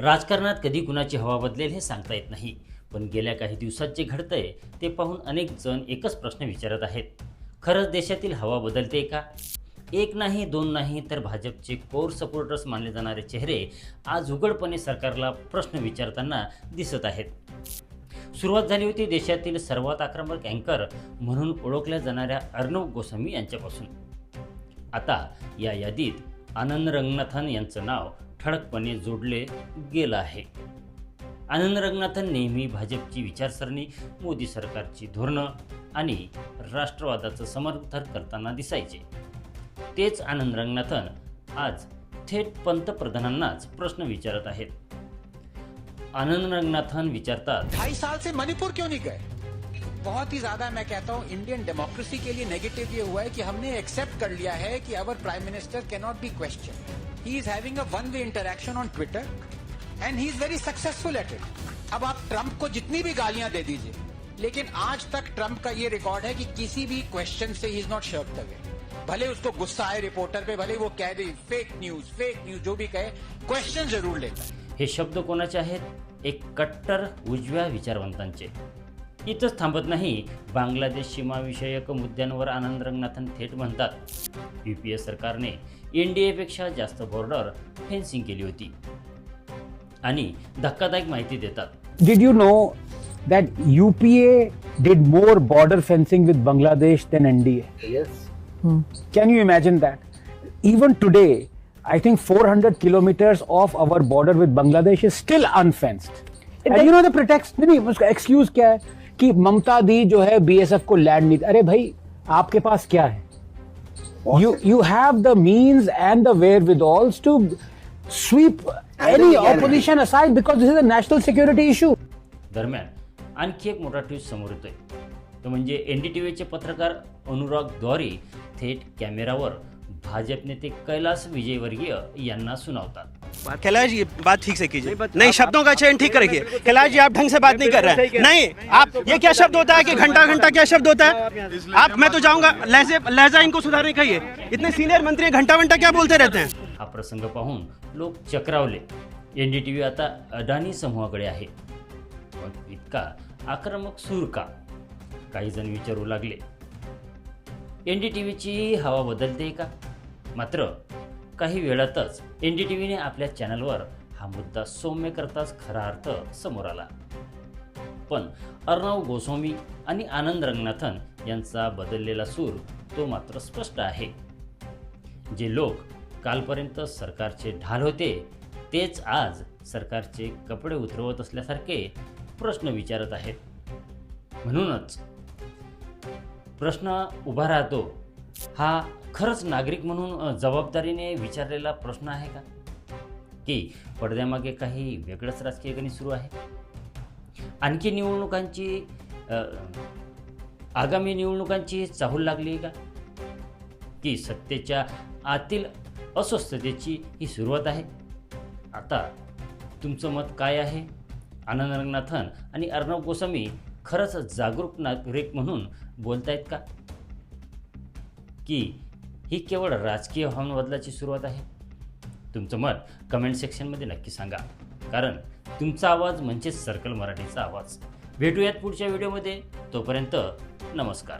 राजकारणात कधी कुणाची हवा बदलेल हे सांगता येत नाही. पण गेल्या काही दिवसात जे घडतंय ते पाहून अनेक जण एकच प्रश्न विचारत आहेत. खरंच देशातील हवा बदलते का? एक नाही दोन नाही तर भाजपचे कोर सपोर्टर्स मानले जाणारे चेहरे आज उघडपणे सरकारला प्रश्न विचारताना दिसत आहेत. सुरुवात झाली होती देशातील सर्वात आक्रमक अँकर म्हणून ओळखल्या जाणाऱ्या अर्णव गोस्वामी यांच्यापासून. आता या यादीत आनंद रंगनाथन यांचं नाव ठळकपणे जोडले गेलं आहे. आनंद रंगनाथन नेहमी भाजपची विचारसरणी मोदी सरकारची धोरणं आणि राष्ट्रवादाचं समर्थन करताना दिसायचे. तेच आनंद रंगनाथन आज थेट पंतप्रधानांनाच प्रश्न विचारत आहेत. आनंद रंगनाथन विचारतात ढाई साल से मणिपुर क्यों नहीं गए? बहुत ही ज्यादा मैं कहता हूँ इंडियन डेमोक्रेसी के लिए नेगेटिव ये हुआ है कि हमने एक्सेप्ट कर लिया है कि our prime minister can not be question he is having a one way interaction on Twitter and he is very successful at it अब आप ट्रंप को जितनी भी गालियाँ दे दीजिए, लेकिन आज तक ट्रंप का ये रिकॉर्ड है कि किसी भी question say he is not shirt away भले उसको गुस्सा आए रिपोर्टर पे, भले वो कह दे फेक न्यूज़ फेक न्यूज़ जो भी कहे क्वेश्चन ज़रूर लेता है शब्द कोणाचे आहेत? एक कट्टर, उजव्या विचारवंतांचे. इथंच थांबत नाही. बांगलादेश सीमाविषयक मुद्द्यांवर आनंद रंगनाथन थेट म्हणतात. युपीए सरकारने एनडीएपेक्षा जास्त बॉर्डर फेन्सिंग केली होती. आणि धक्कादायक माहिती देतात. Did you know that UPA did more border fencing with Bangladesh than NDA can you imagine that even today I think four hundred kilometres of our border with Bangladesh is still unfenced you know the protect नाही excuse क्या कि ममता दी जो है BSF को land नहीं अरे भाई आपके पास क्या है? You you have the means and the wherewithal to sweep any opposition aside because this is a national security issue दरम्यान आणखी एक मोठा ट्विस्ट समोर येतोय. तो म्हणजे एन डी टी व्हीचे पत्रकार अनुराग द्वारी थेट कॅमेरावर भाजप नेते कैलास विजयवर्गीय यांना सुनावतात. कैलाश ये बात ठीक से कीजिए। नहीं शब्दों का चयन ठीक रखिए कैलाश जी आप ढंग से बात नहीं कर रहे हैं। नहीं आप ये क्या शब्द होता है कि घंटा घंटा क्या शब्द होता है? आप मैं तो जाऊंगा लहजे लहजा इनको सुधारने का ये इतने सीनियर मंत्री हैं, घंटा घंटा क्या बोलते रहते हैं? हा प्रसंग पाहून लोक चक्रावले. एन डी टी व्ही आता अडाणी समूहाकडे आहे. मग इतका आक्रमक सूर का? काही जण विचारू लागले. एन डी टी व्हीची हवा बदलते का? मात्र काही वेळातच एन डी टी व्हीने आपल्या चॅनलवर हा मुद्दा सौम्य करताच खरा अर्थ समोर आला. पण अर्णव गोस्वामी आणि आनंद रंगनाथन यांचा बदललेला सूर तो मात्र स्पष्ट आहे. जे लोक कालपर्यंत सरकारचे ढाल होते तेच आज सरकारचे कपडे उतरवत असल्यासारखे प्रश्न विचारत आहेत. म्हणूनच प्रश्न उभा राहतो हा खरंच नागरिक म्हणून जबाबदारीने विचारलेला प्रश्न आहे का? की पडद्यामागे काही वेगळंच राजकीय गणित सुरू आहे? आणखी निवडणुकांची आगामी निवडणुकांची चाहूल लागली आहे का? की सत्तेच्या आतील अस्वस्थतेची ही सुरुवात आहे? आता तुमचं मत काय आहे? आनंद रंगनाथन आणि अर्णव गोस्वामी खरंच जागरूक नागरिक म्हणून बोलतायत का? की ही केवळ राजकीय हवामान बदलाची सुरुवात आहे. तुमचं मत कमेंट सेक्शनमध्ये नक्की सांगा. कारण तुमचा आवाज म्हणजेच सर्कल मराठीचा आवाज. भेटूयात पुढच्या व्हिडिओमध्ये तोपर्यंत नमस्कार.